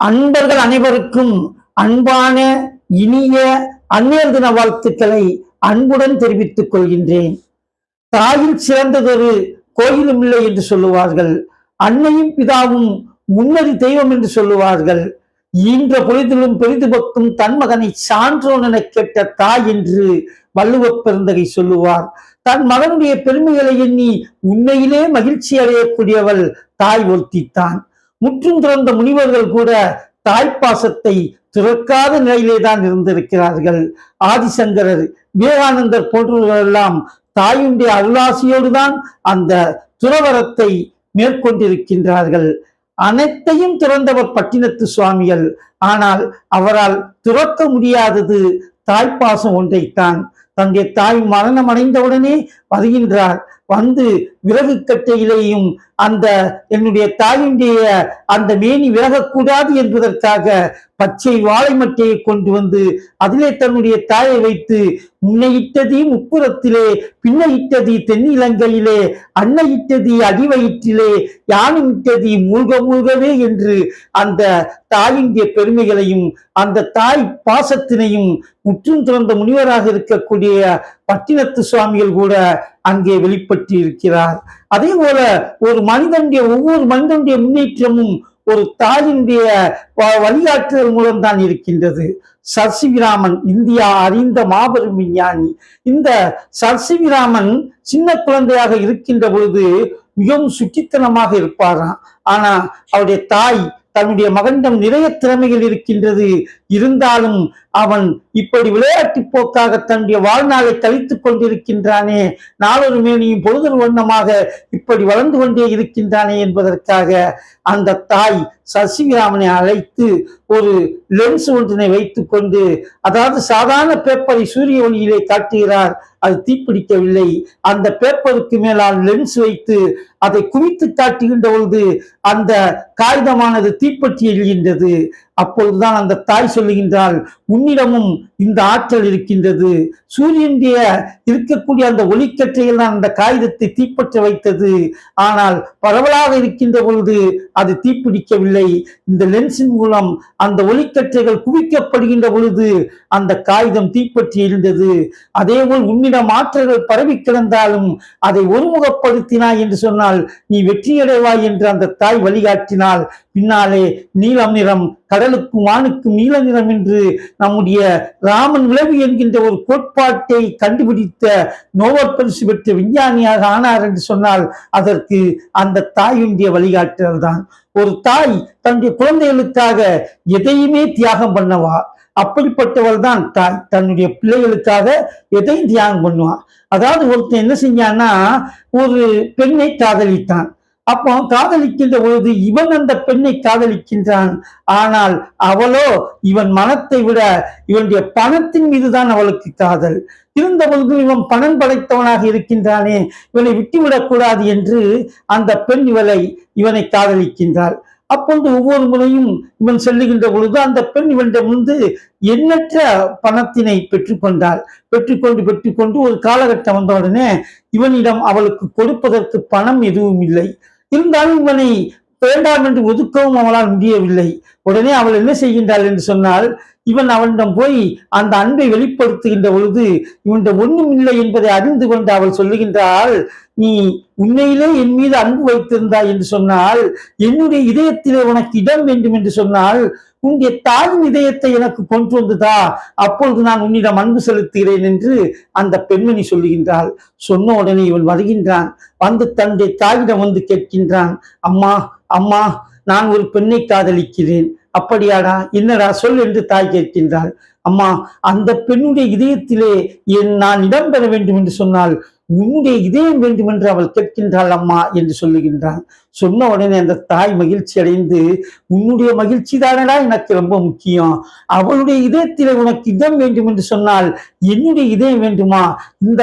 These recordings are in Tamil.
அன்பர்கள் அனைவருக்கும் அன்பான இனிய அந்நியர் தின வாழ்த்துக்களை அன்புடன் தெரிவித்துக் கொள்கின்றேன். தாயில் சிறந்ததொரு கோயிலும் இல்லை என்று சொல்லுவார்கள். அன்னையும் பிதாவும் முன்னறி தெய்வம் என்று சொல்லுவார்கள். ஈன்ற பொழுதிலும் பெரிது பக்கும் தன் மகனை சான்றோன் என கேட்ட தாய் என்று வள்ளுவ பெருந்தகை சொல்லுவார். தன் மகனுடைய பெருமைகளை எண்ணி உண்மையிலே மகிழ்ச்சி அடையக்கூடியவள் தாய் ஒருத்தித்தான். முற்றும் துறந்த முனிவர்கள் கூட தாய்ப்பாசத்தை துறக்காத நிலையிலே தான் இருந்திருக்கிறார்கள். ஆதிசங்கரர் விவேகானந்தர் போன்றவர்களெல்லாம் தாயுடைய அருளாசியோடு தான் அந்த துறவரத்தை மேற்கொண்டிருக்கின்றார்கள். அனைத்தையும் துறந்தவர் பட்டினத்து சுவாமிகள். ஆனால் அவரால் துறக்க முடியாதது தாய்ப்பாசம் ஒன்றைத்தான். தன்னுடைய தாய் மரணம் அடைந்தவுடனே வருகின்றார். வந்து விறகு கட்டையிலேயும் அந்த என்னுடைய தாயினுடைய அந்த மேனி விலகக்கூடாது என்பதற்காக பச்சை வாழை மட்டையை கொண்டு வந்து அதிலே தன்னுடைய தாயை வைத்து முன்னையிட்டதி உப்புறத்திலே முப்புறத்திலே தென்னிலங்கையிலே அன்னையிட்டதி அடிவயிற்றிலே யானையிட்டதி மூழ்க மூழ்கவே என்று அந்த தாயினுடைய பெருமைகளையும் அந்த தாய் பாசத்தினையும் முற்றும் துறந்த முனிவராக இருக்கக்கூடிய பட்டினத்து சுவாமிகள் கூட அங்கே வெளிப்பட்டு இருக்கிறார் அதே போல ஒரு மனிதனுடைய ஒவ்வொரு மனிதனுடைய முன்னேற்றமும் ஒரு தாயினுடைய வழிகாட்டுதல் மூலம் தான் இருக்கின்றது. சர்சிவிராமன் இந்தியா அறிந்த மாபெரும் விஞ்ஞானி. இந்த சர்சிவிராமன் சின்ன குழந்தையாக இருக்கின்ற பொழுது மிகவும் சுற்றித்தனமாக இருப்பாராம். ஆனா அவருடைய தாய் தன்னுடைய மகனிடம் நிறைய திறமைகள் இருக்கின்றது. இருந்தாலும் அவன் இப்படி விளையாட்டு போக்காக தன்னுடைய வாழ்நாளை கழித்துக் கொண்டிருக்கின்றானே. நாளொரு மேனியும் பொழுதொரு வண்ணமாக இப்படி வளர்ந்து கொண்டே இருக்கின்றானே என்பதற்காக அந்த தாய் சசிகிராமனை அழைத்து ஒரு லென்ஸ் ஒன்றினை வைத்துக் கொண்டு அதாவது சாதாரண பேப்பரை சூரிய ஒளியிலே காட்டுகிறார் அது தீப்பிடிக்கவில்லை. அந்த பேப்பருக்கு மேலால் லென்ஸ் வைத்து அதை குவித்து காட்டுகின்ற பொழுது அந்த காகிதமானது தீப்பற்றி எரிகின்றது. அப்பொழுதுதான் அந்த தாய் சொல்லுகின்றாள் உன்னிடமும் இந்த ஆற்றல் இருக்கின்றது. சூரியனுடைய இருக்கக்கூடிய அந்த ஒளிக்கற்றையில் தான் அந்த காகிதத்தை தீப்பற்ற வைத்தது. ஆனால் பரவலாக இருக்கின்ற பொழுது அது தீப்பிடிக்கவில்லை. இந்த லென்ஸின் மூலம் அந்த ஒளிக்கற்றைகள் குவிக்கப்படுகின்ற பொழுது அந்த காகிதம் தீப்பற்றி இருந்தது. அதேபோல் உன்னிடம் ஆற்றல்கள் பரவி கிடந்தாலும் அதை ஒருமுகப்படுத்தினாய் என்று சொன்னால் நீ வெற்றியடைவாய் என்று அந்த தாய் வழிகாட்டினால் பின்னாலே நீலம் நிறம் கடலுக்கும் வானுக்கும் நீல நிறம் என்று நம்முடைய ராமன் விளைவு என்கின்ற ஒரு கோட்பாட்டை கண்டுபிடித்த நோபல் பரிசு பெற்ற விஞ்ஞானியாக ஆனார் என்று சொன்னால் அதற்கு அந்த தாயுடைய வழிகாட்டுதல் தான். ஒரு தாய் தன்னுடைய குழந்தைகளுக்காக எதையுமே தியாகம் பண்ணவா? அப்படிப்பட்டவள் தான் தாய். தன்னுடைய பிள்ளைகளுக்காக எதையும் தியாகம் பண்ணுவான் அதாவது ஒருத்தன் என்ன செஞ்சான்னா ஒரு பெண்ணை காதலித்தான். அப்போ காதலிக்கின்ற பொழுது இவன் அந்த பெண்ணை காதலிக்கின்றான். ஆனால் அவளோ இவன் மனத்தை விட இவனுடைய பணத்தின் மீதுதான் அவளுக்கு காதல். இருந்த பொழுது இவன் பணம் படைத்தவனாக இருக்கின்றானே இவனை விட்டுவிடக் கூடாது என்று அந்த பெண் இவளை இவனை காதலிக்கின்றாள். அப்பொழுது ஒவ்வொரு முறையும் இவன் செல்லுகின்ற பொழுது அந்த பெண் இவனிடமிருந்து எண்ணற்ற பணத்தினை பெற்றுக்கொண்டாள். பெற்றுக்கொண்டு பெற்றுக்கொண்டு ஒரு காலகட்டம் வந்த உடனே இவனிடம் அவளுக்கு கொடுப்பதற்கு பணம் எதுவும் இல்லை. இருந்தாலும் இவனை வேண்டாம் என்று ஒதுக்கவும் அவளால் முடியவில்லை. உடனே அவள் என்ன செய்கின்றாள் என்று சொன்னால் இவன் அவனிடம் போய் அந்த அன்பை வெளிப்படுத்துகின்ற பொழுது இவனிடம் ஒன்றும் இல்லை என்பதை அறிந்து கொண்டு அவள் சொல்லுகின்றாள் நீ உண்மையிலே என் மீது அன்பு வைத்திருந்தாய் என்று சொன்னால் என்னுடைய இதயத்திலே உனக்கு இடம் வேண்டும் என்று சொன்னால் உன்னுடைய தாயின் இதயத்தை எனக்கு கொண்டு வந்துதா அப்பொழுது நான் உன்னிடம் அன்பு செலுத்துகிறேன் என்று அந்த பெண்மணி சொல்லுகின்றாள். சொன்ன உடனே இவன் வருகின்றான். வந்து தன்னுடைய தாயிடம் வந்து கேட்கின்றான். அம்மா அம்மா நான் ஒரு பெண்ணை காதலிக்கிறேன். அப்படியாடா? என்னடா சொல் என்று தாய் கேட்கின்றாள். அம்மா அந்த பெண்ணுடைய இதயத்திலே என் நான் இடம்பெற வேண்டும் என்று சொன்னால் உன்னுடைய இதயம் வேண்டும் என்று அவள் கேட்கின்றாள் அம்மா என்று சொல்லுகின்றான். சொன்ன உடனே அந்த தாய் மகிழ்ச்சி அடைந்து உன்னுடைய மகிழ்ச்சி தானடா எனக்கு ரொம்ப முக்கியம். அவளுடைய இதயத்தில் உனக்கு இதம் வேண்டும் என்று சொன்னால் என்னுடைய இதயம் வேண்டுமா? இந்த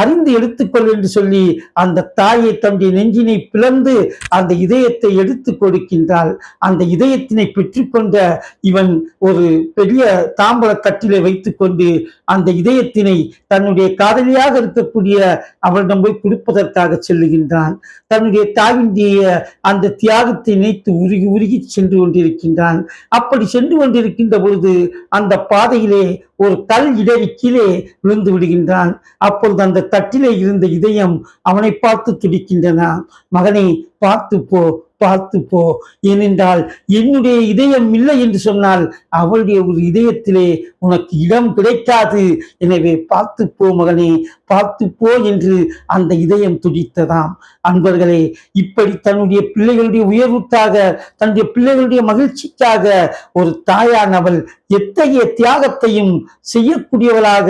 அறிந்து எடுத்துக்கொள் என்று சொல்லி அந்த தாயை தன்னுடைய நெஞ்சினை பிளந்து அந்த இதயத்தை எடுத்து கொடுக்கின்றாள். அந்த இதயத்தினை பெற்றுக்கொண்ட இவன் ஒரு பெரிய தாம்பல தட்டிலே வைத்துக்கொண்டு அந்த இதயத்தினை தன்னுடைய காதலியாக இருக்கக்கூடிய அவளிடம் போய் கொடுப்பதற்காக செல்லுகின்றான். தன்னுடைய தாயினுடைய அந்த தியாகத்தை நினைத்து உருகி உருகி சென்று கொண்டிருக்கின்றான். அப்படி சென்று கொண்டிருக்கின்ற பொழுது அந்த பாதையிலே ஒரு கல் இடறி கீழே விழுந்து விடுகின்றான். அப்பொழுது அந்த தட்டிலே இருந்த இதயம் அவனை பார்த்து துடிக்கின்றன. மகனை பார்த்து போ. பார்த்து போ ஏனென்றால் என்னுடைய இதயம் இல்லை என்று சொன்னால் அவளுடைய ஒரு இதயத்திலே உனக்கு இடம் கிடைக்காது. எனவே பார்த்து போ மகனே பார்த்து போ என்று அந்த இதயம் துடித்ததாம். அன்பர்களே இப்படி தன்னுடைய பிள்ளைகளுடைய உயர்வுக்காக தன்னுடைய பிள்ளைகளுடைய மகிழ்ச்சிக்காக ஒரு தாயானவள் எத்தகைய தியாகத்தையும் செய்யக்கூடியவளாக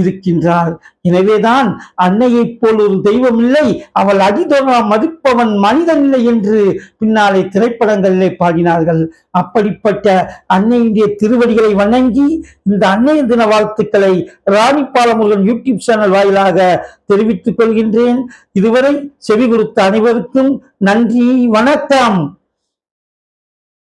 இருக்கின்றாள். எனவேதான் அன்னையைப் போல் ஒரு தெய்வம் இல்லை அவள் அடிதொழா மதிப்பவன் மனிதன் இல்லை என்று பின்னாலே திரைப்படங்களிலே பாடினார்கள். அப்படிப்பட்ட அன்னையினுடைய திருவடிகளை வணங்கி இந்த அன்னைய தின வாழ்த்துக்களை ராணி பாலமுருகன் யூடியூப் சேனல் வாயிலாக தெரிவித்துக் கொள்கின்றேன். இதுவரை செவி கொடுத்த அனைவருக்கும் நன்றி வணக்கம்.